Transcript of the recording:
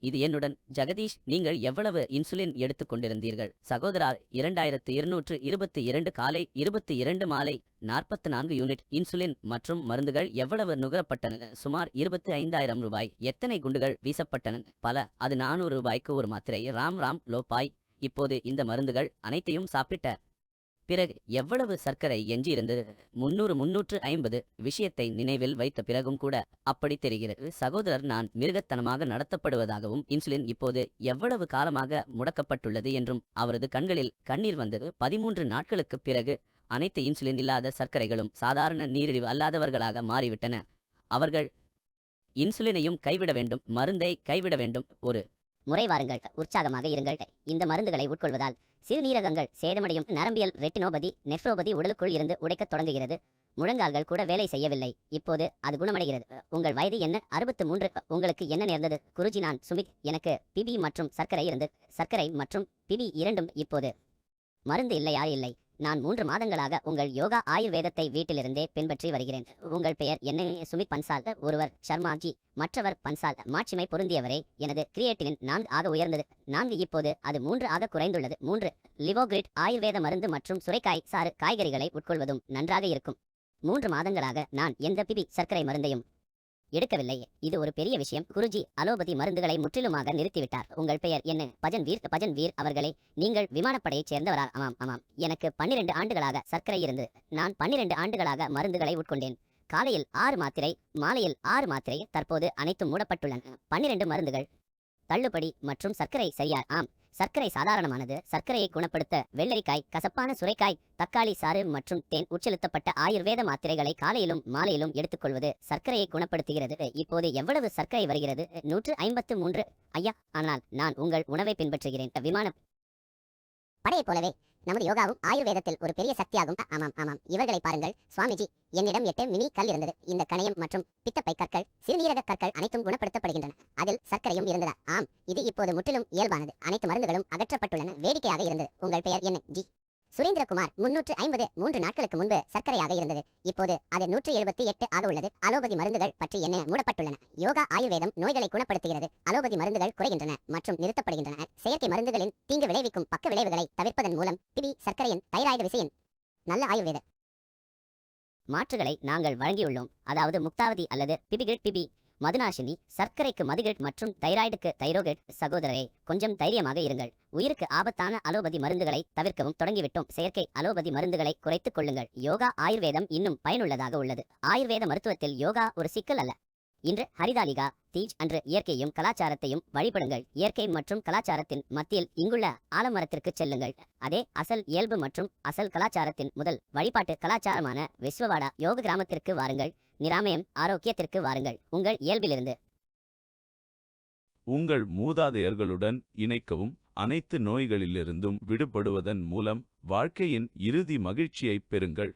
இது என்னுடன் ஜெகதீஷ் நீங்கள் எவ்வளவு இன்சுலின் எடுத்துக் கொண்டிருந்தீர்கள்? சகோதரா இரண்டாயிரத்து இருநூற்று இருபத்தி இரண்டு காலை இருபத்தி இரண்டு மாலை நாற்பத்து நான்கு யூனிட் இன்சுலின் மற்றும் மருந்துகள் எவ்வளவு நுகரப்பட்டன? சுமார் இருபத்தி ஐந்தாயிரம் ரூபாய். எத்தனை குண்டுகள் வீசப்பட்டன? பல. அது நானூறு ரூபாய்க்கு ஒரு மாத்திரை. ராம் ராம் லோபாய். இப்போது இந்த மருந்துகள் அனைத்தையும் சாப்பிட்ட பிறகு எவ்வளவு சர்க்கரை எஞ்சியிருந்தது? முன்னூறு முன்னூற்று ஐம்பது விஷயத்தை நினைவில் வைத்த பிறகும் கூட அப்படி தெரிகிறது. சகோதரர் நான் மிருகத்தனமாக நடத்தப்படுவதாகவும் இன்சுலின் இப்போது எவ்வளவு காலமாக முடக்கப்பட்டுள்ளது என்றும் அவரது கண்களில் கண்ணீர் வந்தது. பதிமூன்று நாட்களுக்குப் பிறகு அனைத்து இன்சுலின் இல்லாத சர்க்கரைகளும் சாதாரண நீரிழிவு அல்லாதவர்களாக மாறிவிட்டன. அவர்கள் இன்சுலினையும் கைவிட வேண்டும் மருந்தை கைவிட வேண்டும். ஒரு முறை வாருங்கள் உற்சாகமாக இருங்கள். இந்த மருந்துகளை உட்கொள்வதால் சிறுநீரகங்கள் சேதமடையும் நரம்பியல் ரெட்டினோபதி நெஃப்ரோபதி உடலுக்குள் இருந்து உடைக்கத் தொடங்குகிறது. முழங்கால்கள் கூட வேலை செய்யவில்லை. இப்போது அது குணமடைகிறது. உங்கள் வயது என்ன? அறுபத்து மூன்று. உங்களுக்கு என்ன நேர்ந்தது? குருஜி நான் சுமிக் எனக்கு பிபி மற்றும் சர்க்கரை இருந்து சர்க்கரை மற்றும் பிபி இரண்டும் இப்போது. மருந்து இல்லையா? இல்லை. நான் மூன்று மாதங்களாக உங்கள் யோகா ஆயுர்வேதத்தை வீட்டிலிருந்தே பின்பற்றி வருகிறேன். உங்கள் பெயர் என்ன? சுமித் பன்சால். ஒருவர் சர்மாஜி. மற்றவர் பன்சால். மாட்சிமை பொருந்தியவரே. எனது கிரியேட்டினின் நான்கு ஆக உயர்ந்தது. நான்கு இப்போது அது மூன்று ஆக குறைந்துள்ளது. மூன்று லிவோகிரிட் ஆயுர்வேத மருந்து மற்றும் சுரைக்காய் சாறு காய்கறிகளை உட்கொள்வதும் நன்றாக இருக்கும். மூன்று மாதங்களாக நான் எந்த பிபி சர்க்கரை மருந்தையும் எடுக்கவில்லை. இது ஒரு பெரிய விஷயம். குருஜி அலோபதி மருந்துகளை முற்றிலுமாக நிறுத்திவிட்டார். உங்கள் பெயர் என்ன? பஜன் வீர் பஜன் வீர் அவர்களே நீங்கள் விமானப்படையைச் சேர்ந்தவரா ஆமாம் ஆமாம். எனக்கு பன்னிரண்டு ஆண்டுகளாக சர்க்கரை இருந்து நான் பன்னிரண்டு ஆண்டுகளாக மருந்துகளை உட்கொண்டேன். காலையில் ஆறு மாத்திரை மாலையில் ஆறு மாத்திரை தற்போது அனைத்தும் மூடப்பட்டுள்ளன. பன்னிரண்டு மருந்துகள். தள்ளுபடி மற்றும் சர்க்கரை சரியா? ஆம். சர்க்கரை சாதாரணமானது. சர்க்கரையை குணப்படுத்த வெள்ளரிக்காய் கசப்பான சுரைக்காய் தக்காளி சாறு மற்றும் தேன் உட்செலுத்தப்பட்ட ஆயுர்வேத மாத்திரைகளை காலையிலும் மாலையிலும் எடுத்துக்கொள்வது சர்க்கரையை குணப்படுத்துகிறது. இப்போது எவ்வளவு சர்க்கரை வருகிறது? நூற்று ஐம்பத்து மூன்று. ஐயா ஆனால் நான் உங்கள் உணவை பின்பற்றுகிறேன். விமானம். படையை போலவே நமது யோகாவும் ஆயுர்வேதத்தில் ஒரு பெரிய சக்தியாகும். ஆமாம் ஆமாம். இவர்களை பாருங்கள். சுவாமிஜி என்னிடம் எட்டு மினி கல் இருந்தது. இந்த கணையம் மற்றும் பித்தப்பை கற்கள் சிறுநீரக கற்கள் அனைத்தும் குணப்படுத்தப்படுகின்றன. அதில் சர்க்கரையும் இருந்ததா? இது இப்போது முற்றிலும் இயல்பானது. அனைத்து மருந்துகளும் அகற்றப்பட்டுள்ளன. வேடிக்கையாக இருந்தது. உங்கள் பெயர் என்ன? ஜி. சுரேந்திரகுமார். முன்னூற்று ஐம்பது மூன்று நாட்களுக்கு முன்பு சர்க்கரையாக இருந்தது. இப்போது அது நூற்று எழுபத்தி எட்டு ஆக உள்ளது. அலோபதி மருந்துகள் பற்றி என்ன மூடப்பட்டுள்ளன? யோகா ஆயுர்வேதம் நோய்களை குணப்படுத்துகிறது. அலோபதி மருந்துகள் குறைகின்றன மற்றும் நிறுத்தப்படுகின்றன. செயற்கை மருந்துகளின் தீங்கு விளைவிக்கும் பக்க விளைவுகளை தவிர்ப்பதன் மூலம் பிபி சர்க்கரையின் தைராய்டு விசையின் நல்ல ஆயுர்வேத மாற்றுகளை நாங்கள் வழங்கியுள்ளோம். அதாவது முக்தாவதி அல்லது பிபிகிரிட் பிபி மதுநாசினி சர்க்கரைக்கு மதுகிட் மற்றும் தைராய்டுக்கு தைரோகிட். சகோதரரே கொஞ்சம் தைரியமாக இருங்கள். உயிருக்கு ஆபத்தான அலோபதி மருந்துகளை தவிர்க்கவும் தொடங்கிவிட்டோம். செயற்கை அலோபதி மருந்துகளை குறைத்துக் கொள்ளுங்கள். யோகா ஆயுர்வேதம் இன்னும் பயனுள்ளதாக உள்ளது. ஆயுர்வேத மருத்துவத்தில் யோகா ஒரு சிக்கல் அல்ல. இன்று ஹரிதாலிகா தீஜ் அன்று இயற்கையும் கலாச்சாரத்தையும் வழிபடுங்கள். இயற்கை மற்றும் கலாச்சாரத்தின் மத்தியில் இங்குள்ள ஆலமரத்திற்கு செல்லுங்கள். அதே அசல் இயல்பு மற்றும் அசல் கலாச்சாரத்தின் முதல் வழிபாட்டு கலாச்சாரமான விஸ்வவாடா யோக கிராமத்திற்கு வாருங்கள். நிராமயம் ஆரோக்கியத்திற்கு வாருங்கள். உங்கள் இயல்பிலிருந்து. உங்கள் மூதாதையர்களுடன் இணைக்கவும் அனைத்து நோய்களிலிருந்தும் விடுபடுவதன் மூலம் வாழ்க்கையின் இறுதி மகிழ்ச்சியைப் பெறுங்கள்.